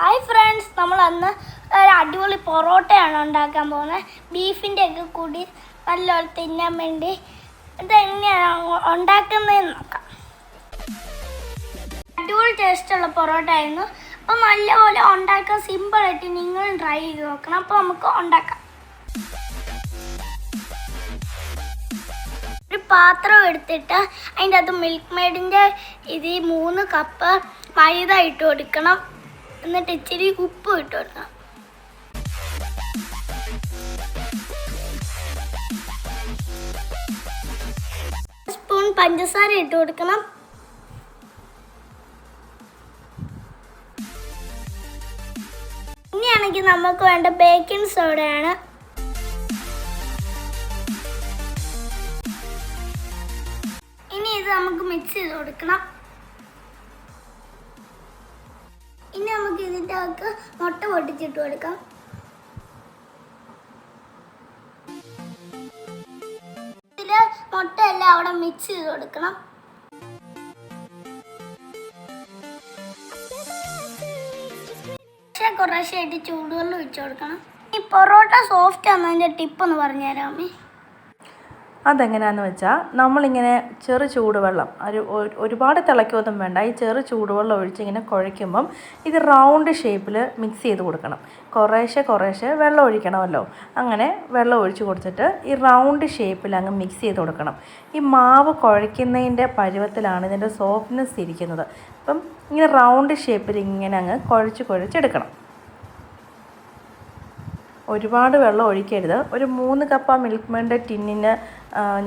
Hi friends നമ്മൾ അന്ന് ഒരു അടിപൊളി പൊറോട്ടയാണ് ഉണ്ടാക്കാൻ പോകുന്നത് ബീഫിന്റെ ഒക്കെ കൂടി നല്ലപോലെ തിന്നാൻ വേണ്ടി ഇതെങ്ങനെയാണ് ഉണ്ടാക്കുന്നതെന്ന് നോക്കാം. അടിപൊളി ടേസ്റ്റുള്ള പൊറോട്ട ആയിരുന്നു. അപ്പോൾ നല്ലപോലെ ഉണ്ടാക്കാൻ സിമ്പിളായിട്ട് നിങ്ങളും ട്രൈ ചെയ്ത് നോക്കണം. അപ്പോൾ നമുക്ക് ഉണ്ടാക്കാം. ഒരു പാത്രം എടുത്തിട്ട് അതിന്റെ അത് മിൽക്ക് മെയ്ഡിന്റെ ഇത് മൂന്ന് കപ്പ് മൈദ ഇട്ട് കൊടുക്കണം. എന്നിട്ട് ഇച്ചിരി ഉപ്പ് ഇട്ട് കൊടുക്കാം. സ്പൂൺ പഞ്ചസാര ഇട്ട് കൊടുക്കണം. ഇനിയാണെങ്കിൽ നമുക്ക് വേണ്ട ബേക്കിംഗ് സോഡയാണ് ഇനി ഇത് നമുക്ക് മിക്സ് ചെയ്ത് കൊടുക്കണം. ഇനി നമുക്ക് ഇതിന്റെ അകത്ത് മുട്ട പൊട്ടിച്ചിട്ട് കൊടുക്കാം. ഇതിൽ മുട്ടയെല്ലാം അവിടെ മിക്സ് ചെയ്ത് കൊടുക്കണം. കുറേശ്ശെ കുറേശ്ശായിട്ട് ചൂടുവെള്ളം ഒഴിച്ചു കൊടുക്കണം. ഈ പൊറോട്ട സോഫ്റ്റ് ആണെന്നതിന്റെ ടിപ്പ് ഒന്ന് പറഞ്ഞുതരാമേ. അതെങ്ങനെയാണെന്ന് വെച്ചാൽ നമ്മളിങ്ങനെ ചെറു ചൂടുവെള്ളം ഒരു ഒരു- ഒരുപാട് തിളയ്ക്കൊന്നും വേണ്ട ഈ ചെറു ചൂടുവെള്ളം ഒഴിച്ച് ഇങ്ങനെ കുഴയ്ക്കുമ്പം ഇത് റൗണ്ട് ഷേപ്പിൽ മിക്സ് ചെയ്ത് കൊടുക്കണം. കുറേശ്ശെ കുറേശ്ശെ വെള്ളം ഒഴിക്കണമല്ലോ. അങ്ങനെ വെള്ളം ഒഴിച്ച് കൊടുത്തിട്ട് ഈ റൗണ്ട് ഷേപ്പിൽ അങ്ങ് മിക്സ് ചെയ്ത് കൊടുക്കണം. ഈ മാവ് കുഴയ്ക്കുന്നതിന്റെ പരുവത്തിലാണ് ഇതിന്റെ സോഫ്റ്റ്നെസ് ഇരിക്കുന്നത്. അപ്പം ഇങ്ങനെ റൗണ്ട് ഷേപ്പിൽ ഇങ്ങനെ അങ്ങ് കുഴച്ച് കുഴച്ചെടുക്കണം ഒരുപാട് വെള്ളം ഒഴിക്കരുത്. ഒരു മൂന്ന് കപ്പ് ആ മിൽക്ക് മേന്റെ ടിന്നിന്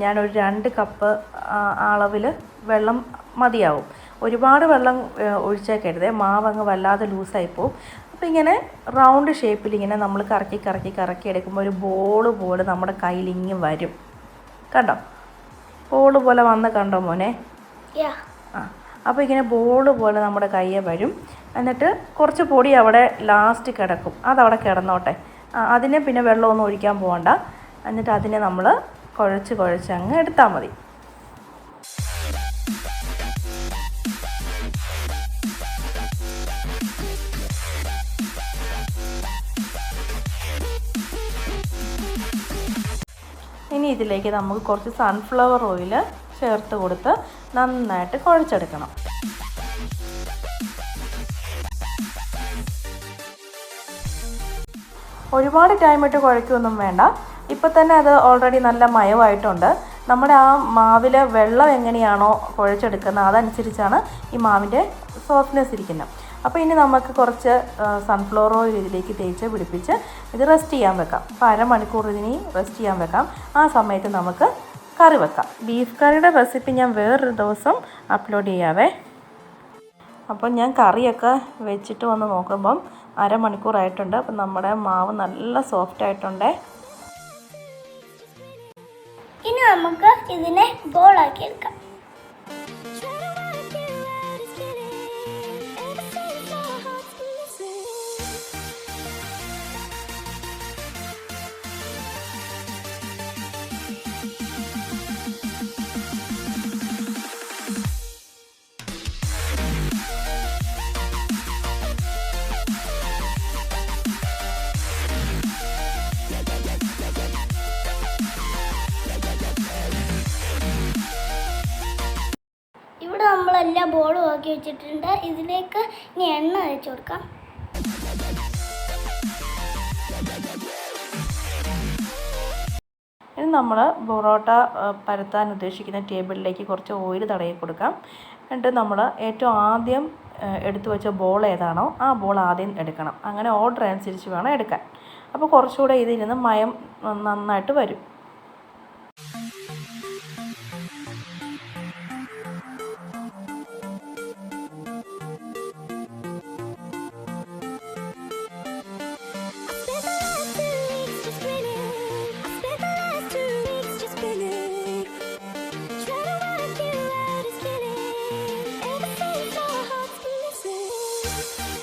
ഞാൻ ഞാനൊരു രണ്ട് കപ്പ് അളവിൽ വെള്ളം മതിയാവും. ഒരുപാട് വെള്ളം ഒഴിച്ചേക്കരുത്. മാവങ്ങ് വല്ലാതെ ലൂസായി പോവും. അപ്പോൾ ഇങ്ങനെ റൗണ്ട് ഷേപ്പിൽ ഇങ്ങനെ നമ്മൾ കറക്കി കറക്കി കറക്കി എടുക്കുമ്പോൾ ഒരു ബോൾ പോലെ നമ്മുടെ കയ്യിൽ ഇങ്ങ് വരും. കണ്ടോ? ബോൾ പോലെ വന്ന് കണ്ടോ മോനെ? ആ അപ്പോൾ ഇങ്ങനെ ബോൾ പോലെ നമ്മുടെ കയ്യെ വരും. എന്നിട്ട് കുറച്ച് പൊടി അവിടെ ലാസ്റ്റ് കിടക്കും. അതവിടെ കിടന്നോട്ടെ. അതിനെ പിന്നെ വെള്ളമൊന്നും ഒഴിക്കാൻ പോകണ്ട എന്നിട്ട് അതിനെ നമ്മൾ കുഴച്ച് കുഴച്ച് അങ്ങ് എടുത്താൽ മതി. ഇനി ഇതിലേക്ക് നമുക്ക് കുറച്ച് സൺഫ്ലവർ ഓയിൽ ചേർത്ത് കൊടുത്ത് നന്നായിട്ട് കുഴച്ചെടുക്കണം. ഒരുപാട് ടൈം ഇട്ട് കുഴയ്ക്കൊന്നും വേണ്ട. ഇപ്പം തന്നെ അത് ഓൾറെഡി നല്ല മയമായിട്ടുണ്ട്. നമ്മുടെ ആ മാവിലെ വെള്ളം എങ്ങനെയാണോ കുഴച്ചെടുക്കുന്നത് അതനുസരിച്ചാണ് ഈ മാവിന്റെ സോഫ്റ്റ്നെസ് ഇരിക്കുന്നത്. അപ്പോൾ ഇനി നമുക്ക് കുറച്ച് സൺഫ്ലവർ ഓയിൽ ഇതിലേക്ക് തേച്ച് പിടിപ്പിച്ച് ഇത് റെസ്റ്റ് ചെയ്യാൻ വെക്കാം. അപ്പോൾ അരമണിക്കൂർ ഇതിനി റെസ്റ്റ് ചെയ്യാൻ വെക്കാം. ആ സമയത്ത് നമുക്ക് കറി വെക്കാം. ബീഫ് കറിയുടെ റെസിപ്പി ഞാൻ വേറൊരു ദിവസം അപ്ലോഡ് ചെയ്യാവേ. അപ്പം ഞാൻ കറിയൊക്കെ വെച്ചിട്ട് വന്ന് നോക്കുമ്പം അരമണിക്കൂറായിട്ടുണ്ട്. അപ്പം നമ്മുടെ മാവ് നല്ല സോഫ്റ്റ് ആയിട്ടുണ്ട്. ഇനി നമുക്ക് ഇതിനെ ബോളാക്കി എടുക്കാം. വെച്ചിട്ടുണ്ട്. ഇതിലേക്ക് ഇനി എണ്ണ ഒഴിച്ചു കൊടുക്കാം. ഇനി നമ്മൾ പൊറോട്ട പരത്താൻ ഉദ്ദേശിക്കുന്ന ടേബിളിലേക്ക് കുറച്ച് ഓയിൽ തടയി കൊടുക്കാം. എന്നിട്ട് നമ്മൾ ഏറ്റവും ആദ്യം എടുത്തു വെച്ച ബോൾ ഏതാണോ ആ ബോൾ ആദ്യം എടുക്കണം. അങ്ങനെ ഓർഡർ അനുസരിച്ച് വേണം എടുക്കാൻ. അപ്പോൾ കുറച്ചുകൂടെ ഇതിൽ നിന്ന് മയം നന്നായിട്ട് വരും. うん。